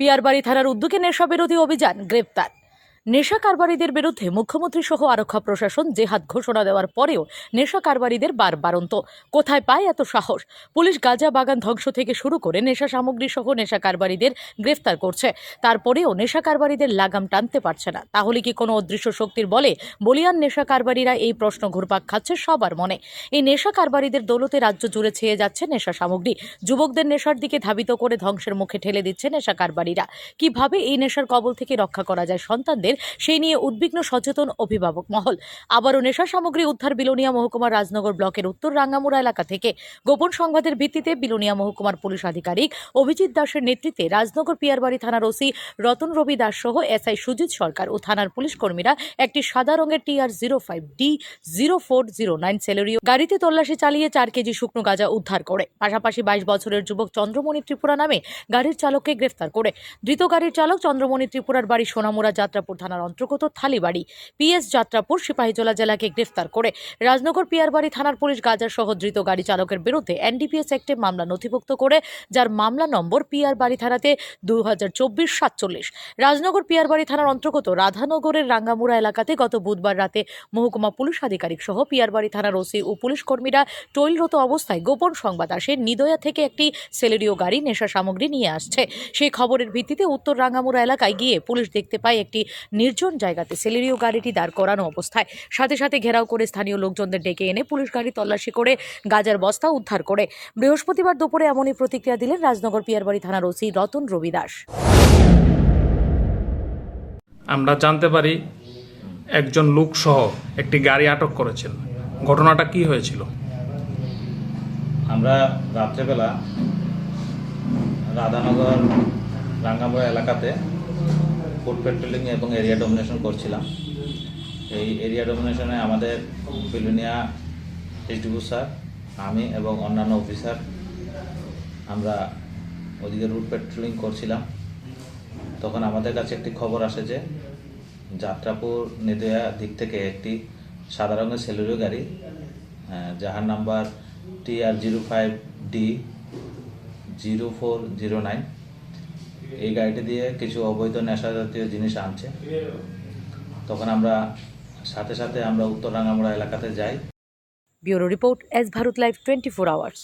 পিয়ারবাড়ি থানার উদ্যোগে নেশা বিরোধী অভিযান গ্রেপ্তার। নেশা কারবারিদের বিরুদ্ধে মুখ্যমন্ত্রী সহ আরক্ষা প্রশাসন জেহাদ ঘোষণা দেওয়ার পরেও নেশা কারবারিদের বার বারন্ত কোথায় পায় এত সাহস? পুলিশ গাজা বাগান ধ্বংস থেকে শুরু করে নেশা সামগ্রী সহ নেশা কারবারিদের গ্রেফতার করছে। তারপরেও নেশা কারবারিদের লাগাম টানতে পারছে না। তাহলে কি কোনো অদৃশ্য শক্তির বলে বলিয়ান নেশা কারবারিরা এই প্রশ্ন ঘুরপাক খাচ্ছে সবার মনে? এই নেশা কারবারিদের দৌলতে রাজ্য জুড়ে ছেয়ে যাচ্ছে নেশা সামগ্রী। যুবকদের নেশার দিকে ধাবিত করে ধ্বংসের মুখে ঠেলে দিচ্ছে নেশা কারবারিরা। কীভাবে এই নেশার কবল থেকে রক্ষা করা যায় সন্তানদের? সেই নিয়ে উদ্বিগ্ন সচেতন অভিভাবক মহল। আবারও নেশা সামগ্রী উদ্ধার বিলোনিয়া মহকুমার রাজনগর ব্লকের উত্তর রাঙ্গামুড়া এলাকা থেকে গোপন সংবাদের ভিত্তিতে বিলোনিয়া মহকুমার পুলিশ আধিকারিক অভিজিৎ দাসের নেতৃত্বে রাজনগর পিয়ারবাড়ি থানার ওসি রতন রবি দাস সহ এসআই সুজিত সরকার ও থানার পুলিশ কর্মীরা একটি সাদা রঙের TR zero five D zero four zero nine Celerio গাড়িতে তল্লাশি চালিয়ে চার কেজি শুকনো গাঁজা উদ্ধার করে। পাশাপাশি বাইশ বছরের যুবক চন্দ্রমণি ত্রিপুরা নামে গাড়ির চালককে গ্রেফতার করে। ধৃত গাড়ির চালক চন্দ্রমণি ত্রিপুরার বাড়ি সোনামুড়া যাত্রাপুর থানার অন্তর্গত থালিবাড়ি। পিএস যাত্রাপুর, সিপাহীজলা জেলাকে গ্রেফতার করে রাজনগর পিয়ারবাড়ি থানার পুলিশ গাজার সহ ধৃত গাড়ি চালকের বিরুদ্ধে এনডিপিএস অ্যাক্টে মামলা নথিভুক্ত করে, যার মামলা নম্বর পিয়ারবাড়ি থানাতে দু হাজার চব্বিশ সাতচল্লিশ। রাজনগর পিয়ারবাড়ি থানার অন্তর্গত রাধানগরের রাঙ্গামুড়া এলাকাতে গত বুধবার রাতে মহকুমা পুলিশ আধিকারিক সহ পিয়ারবাড়ি থানার ওসি ও পুলিশ কর্মীরা টৈলরত অবস্থায় গোপন সংবাদ আসে। নিদয়া থেকে একটি সেলেরিও গাড়ি নেশা সামগ্রী নিয়ে আসছে। সেই খবরের ভিত্তিতে উত্তর রাঙ্গামুড়া এলাকায় গিয়ে পুলিশ দেখতে পায় একটি নির্জন জায়গাতে সেলেরিও গাড়িটি দাঁড় করানো অবস্থায়। সাথে সাথে ঘেরাও করে স্থানীয় লোকজনদের ডেকে এনে পুলিশ গাড়ি তল্লাশি করে গাজার বস্তা উদ্ধার করে। বৃহস্পতিবার দুপুরে এমনই প্রতিক্রিয়া দিলেন রাজনগর পিয়ারবাড়ি থানার ওসি রতন রবি দাস আমরা জানতে পারি একজন লোকসহ একটি গাড়ি আটক করেছেন। ঘটনাটা কি হয়েছিল? আমরা রাত্রেবেলা রাধানগর রাঙ্গামুড়া এলাকাতে ফুড পেট্রোলিং এবং এরিয়া ডমিনেশন করছিলাম। এই এরিয়া ডমিনেশনে আমাদের বিলুনিয়া এসডিবু স্যার, আমি এবং অন্যান্য অফিসার আমরা ওদিকে রুট পেট্রোলিং করছিলাম। তখন আমাদের কাছে একটি খবর আসে যে যাত্রাপুর নেদয়া দিক থেকে একটি সাদা রঙের সেলুরিও গাড়ি যাহার number T R zero five D zero four zero nine এই গাড়িটি দিয়ে কিছু অবৈধ নেশা জাতীয় জিনিস আনছে। তখন আমরা সাথে সাথে আমরা উত্তর রাঙ্গামুড়া এলাকাতে যাই। Bureau report S Bharat live twenty four hours.